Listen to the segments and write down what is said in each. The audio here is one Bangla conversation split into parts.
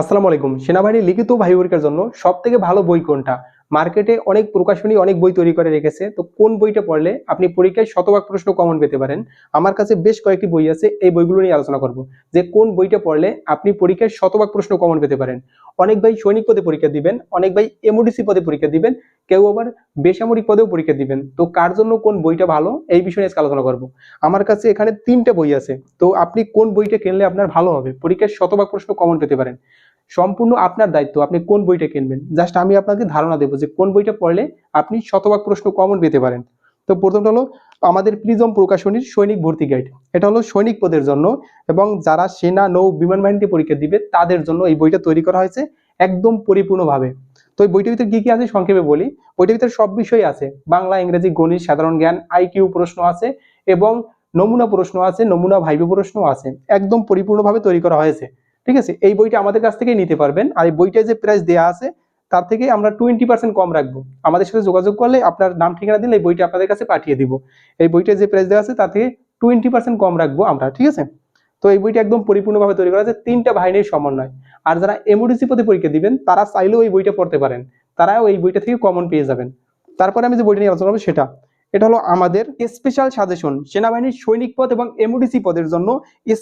আসসালামু আলাইকুম। সেনাবাহিনী লিখিত ভাই পরীক্ষার জন্য সব থেকে ভালো বই কোনটা? মার্কেটে অনেক প্রকাশনী, অনেক বই তৈরি করে রেখেছে। তো কোন বইটা পড়লে আপনি পরীক্ষায় শতভাগ প্রশ্ন কমন পেতে পারেন? আমার কাছে বেশ কয়েকটি বই আছে, এই বইগুলো নিয়ে আলোচনা করব। যে কোন বইটা পড়লে আপনি পরীক্ষায় শতভাগ প্রশ্ন কমন পেতে পারেন? অনেক ভাই সৈনিক পদে পরীক্ষা দিবেন, অনেক ভাই এমওডিসি পদে পরীক্ষা দিবেন, কেউ আবার বেসামরিক পদেও পরীক্ষা দিবেন। তো কার জন্য কোন বইটা ভালো? এই বিষয়ে আজকে আলোচনা করব। আমার কাছে এখানে তিনটা বই আছে। তো আপনি কোন বইটা কিনলে আপনার ভালো হবে? পরীক্ষায় শতভাগ প্রশ্ন কমন পেতে পারেন। সম্পূর্ণ আপনার দায়িত্ব, আপনি কোন বইটা কিনবেন? জাস্ট আমি আপনাকে ধারণা দেবো যে কোন বইটা পড়লে আপনি শতভাগ প্রশ্ন কমন পেতে পারেন। তো প্রথমটা হলো আমাদের প্রিজম প্রকাশনীর সৈনিক ভর্তি গাইড এটা হলো সৈনিক পদের জন্য এবং যারা সেনা, নৌ, বিমান বাহিনীতে পরীক্ষা দিবে, তাদের জন্য এই বইটা তৈরি করা হয়েছে একদম পরিপূর্ণভাবে। তো এই বইটার ভিতরে কী কী আছে সংক্ষেপে বলি? বইটার ভিতরে সব বিষয় আছে। বাংলা, ইংরেজি, গণিত, সাধারণ জ্ঞান আইকিউ প্রশ্ন আছে এবং নমুনা প্রশ্ন আছে, নমুনা ভাইবে প্রশ্ন আছে। একদম পরিপূর্ণভাবে তৈরি করা হয়েছে। ঠিক আছে? এই বইটা আমাদের কাছ থেকেই নিতে পারবেন। আর এই বইটা যে প্রাইস দেওয়া আছে, তার থেকে আমরা টোয়েন্টি পার্সেন্ট কম রাখব। আমাদের সাথে যোগাযোগ করলে আপনার নাম, ঠিকানা দিলে এই বইটা আপনাদের কাছে পাঠিয়ে দিব। এই বইটা যে প্রাইস দেওয়া আছে, তার থেকে টোয়েন্টি পার্সেন্ট কম রাখব আমরা, ঠিক আছে? তো এই বইটা একদম পরিপূর্ণভাবে তৈরি করা আছে, তিনটা বাহিনীর সমন্বয়। আর যারা এমওডিসি পদে পরীক্ষা দিবেন, তারা চাইলেও এই বইটা পড়তে পারেন। তারাও এই বইটা থেকে কমন পেয়ে যাবেন। তারপরে আমি যে বইটা নিয়ে আলোচনা করব, সেটা। এটা হলো আমাদের স্পেশাল সাজেশন সেনাবাহিনীর সৈনিক পদ এবং এমওডিসি পদের জন্য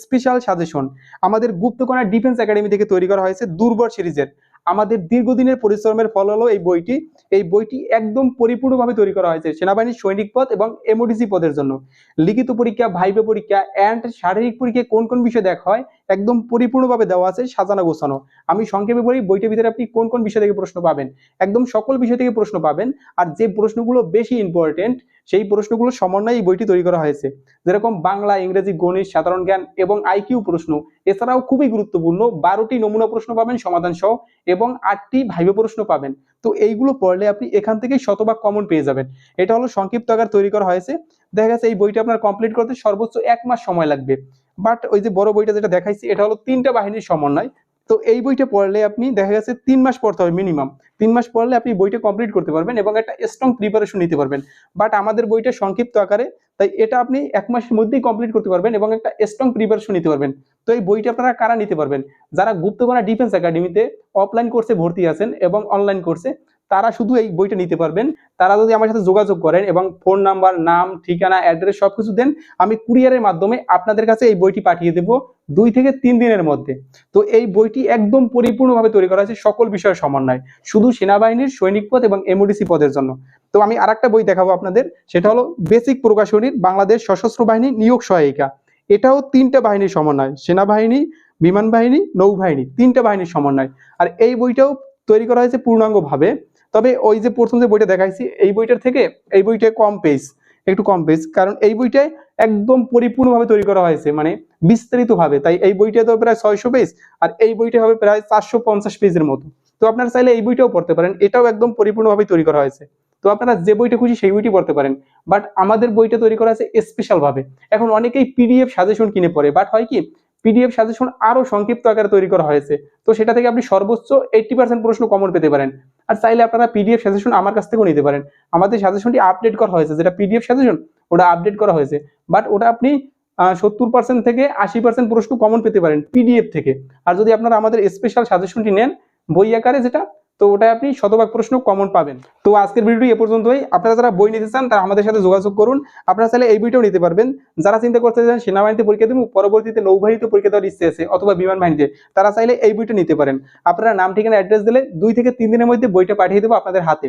স্পেশাল সাজেশন আমাদের গুপ্তকোনা ডিফেন্স একাডেমি থেকে তৈরি করা হয়েছে দুর্বল সিরিজের। আমাদের দীর্ঘদিনের পরিশ্রমের ফল হলো এই বইটি। এই বইটি একদম পরিপূর্ণভাবে তৈরি করা হয়েছে সেনাবাহিনীর সৈনিক পদ এবং এমওডিসি পদের জন্য। লিখিত পরীক্ষা ভাইবে পরীক্ষা অ্যান্ড শারীরিক পরীক্ষায় কোন কোন বিষয় দেখা হয় একদম পরিপূর্ণভাবে দেওয়া আছে সাজানো গোছানো। আমি সংক্ষেপে বলি, বইটার ভিতরে আপনি কোন কোন বিষয় থেকে প্রশ্ন পাবেন? একদম সকল বিষয় থেকে প্রশ্ন পাবেন। আর যে প্রশ্নগুলো বেশি ইম্পর্টেন্ট সেই প্রশ্নগুলো সমন্বয়ে এই বইটি তৈরি করা হয়েছে। যেরকম বাংলা, ইংরেজি, গণিত, সাধারণ জ্ঞান এবং আইকিউ প্রশ্ন। এছাড়াও খুবই গুরুত্বপূর্ণ, বারোটি নমুনা প্রশ্ন পাবেন সমাধান সহ এবং আটটি ভাইবে প্রশ্ন পাবেন। তো এইগুলো পড়লে আপনি এখান থেকেই শতভাগ কমন পেয়ে যাবেন। এটা হলো সংক্ষিপ্ত আকার তৈরি করা হয়েছে। দেখা গেছে এই বইটা আপনার কমপ্লিট করতে সর্বোচ্চ এক মাস সময় লাগবে। বাট ওই যে বড় বইটা যেটা দেখাইছি, এটা হলো তিনটা বাহিনীর সমন্বয়। তো এই বইটা পড়লে আপনি দেখা গেছে তিন মাস পড়তে হবে মিনিমাম তিন মাস পড়লে আপনি বইটা কমপ্লিট করতে পারবেন এবং একটা স্ট্রং প্রিপারেশন নিতে পারবেন। বাট আমাদের বইটা সংক্ষিপ্ত আকারে, তাই এটা আপনি এক মাসের মধ্যেই কমপ্লিট করতে পারবেন এবং একটা স্ট্রং প্রিপারেশন নিতে পারবেন। তো এই বইটা আপনারা কারা নিতে পারবেন? যারা গুপ্তকণা ডিফেন্স একাডেমিতে অফলাইন কোর্সে ভর্তি আছেন এবং অনলাইন কোর্সে তারা শুধু এই বইটা নিতে পারবেন। তারা যদি আমার সাথে যোগাযোগ করেন এবং ফোন নাম্বার, নাম, ঠিকানা, অ্যাড্রেস সবকিছু দেন, আমি কুরিয়ারের মাধ্যমে আপনাদের কাছে এই বইটি পাঠিয়ে দেব দুই থেকে তিন দিনের মধ্যে। তো এই বইটি একদম পরিপূর্ণভাবে তৈরি করা হয়েছে সকল বিষয়ের সমন্বয়। শুধু সেনাবাহিনীর সৈনিক পদ এবং এমওডিসি পদের জন্য। তো আমি আরেকটা বই দেখাবো আপনাদের, সেটা হলো বেসিক প্রকাশনীর বাংলাদেশ সশস্ত্র বাহিনী নিয়োগ সহায়িকা। এটাও তিনটা বাহিনীর সমন্বয়, সেনাবাহিনী, বিমান বাহিনী, নৌবাহিনী, তিনটা বাহিনীর সমন্বয়। আর এই বইটাও তৈরি করা হয়েছে পূর্ণাঙ্গভাবে। তবে ওই যে প্রথম যে বইটা দেখাইছি, এই বইটার থেকে এই বইটা কম পেজ একটু কম পেজ কারণ এই বইটায় একদম পরিপূর্ণভাবে তৈরি করা হয়েছে মানে বিস্তারিতভাবে। তাই এই বইটা তো প্রায় ছয়শো পেজ আর এই বইটা হবে প্রায় চারশো পঞ্চাশ পেজের মতো। তো আপনারা চাইলে এই বইটাও পড়তে পারেন, এটাও একদম পরিপূর্ণভাবে তৈরি করা হয়েছে। তো আপনারা যে বইটা খুশি সেই বইটি পড়তে পারেন। বাট আমাদের বইটা তৈরি করা আছে স্পেশাল ভাবে। এখন অনেকেই পিডিএফ সাজেশন কিনে পড়ে, বাট হয় কি পিডিএফ সাজেশন আরও সংক্ষিপ্ত আকারে তৈরি করা হয়েছে। তো সেটা থেকে আপনি সর্বোচ্চ এইটটি পার্সেন্ট প্রশ্ন কমন পেতে পারেন। আর চাইলে আপনারা পিডিএফ সাজেশন আমার কাছ থেকেও নিতে পারেন। আমাদের সাজেশনটি আপডেট করা হয়েছে। যেটা পিডিএফ সাজেশন ওটা আপডেট করা হয়েছে। বাট ওটা আপনি সত্তর পার্সেন্ট থেকে আশি পার্সেন্ট প্রশ্ন কমন পেতে পারেন পিডিএফ থেকে। আর যদি আপনারা আমাদের স্পেশাল সাজেশনটি নেন, বই আকারে যেটা তো ওটা আপনি শতভাগ প্রশ্ন কমন পাবেন। তো আজকের ভিডিওটি এ পর্যন্তই। আপনারা যারা বই নিতে চান, তারা আমাদের সাথে যোগাযোগ করুন। আপনারা চাইলে এই বইটাও নিতে পারবেন। যারা চিন্তা করতে চান সেনাবাহিনীতে পরীক্ষা দেবো, পরবর্তীতে নৌবাহিনীতে পরীক্ষা দেওয়ার ইচ্ছে আছে অথবা বিমান বাহিনীতে, তারা চাইলে এই বইটা নিতে পারেন। আপনারা নাম, ঠিকানা অ্যাড্রেস দিলে দুই থেকে তিন দিনের মধ্যে বইটা পাঠিয়ে দেবো আপনাদের হাতে।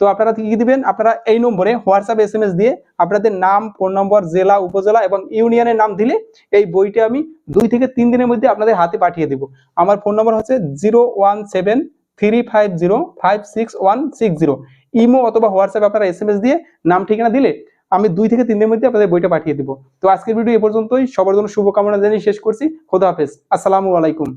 তো আপনারা কি দিবেন? আপনারা এই নম্বরে হোয়াটসঅ্যাপ এস এম এস দিয়ে আপনাদের নাম, ফোন নম্বর, জেলা, উপজেলা এবং ইউনিয়নের নাম দিলে এই বইটা আমি দুই থেকে তিন দিনের মধ্যে আপনাদের হাতে পাঠিয়ে দেবো। আমার ফোন নম্বর হচ্ছে zero one seven three five zero five six one six zero imo অথবা হোয়াটসঅ্যাপ আপনারা এস এম এস দিয়ে নাম ঠিকানা দিলে আমি দুই থেকে তিন দিনের মধ্যে আপনাদের বইটা পাঠিয়ে দিব। তো আজকের ভিডিও এ পর্যন্তই। সবার জন্য শুভকামনা জানিয়ে শেষ করছি। খোদা হাফেজ। আসসালামু আলাইকুম।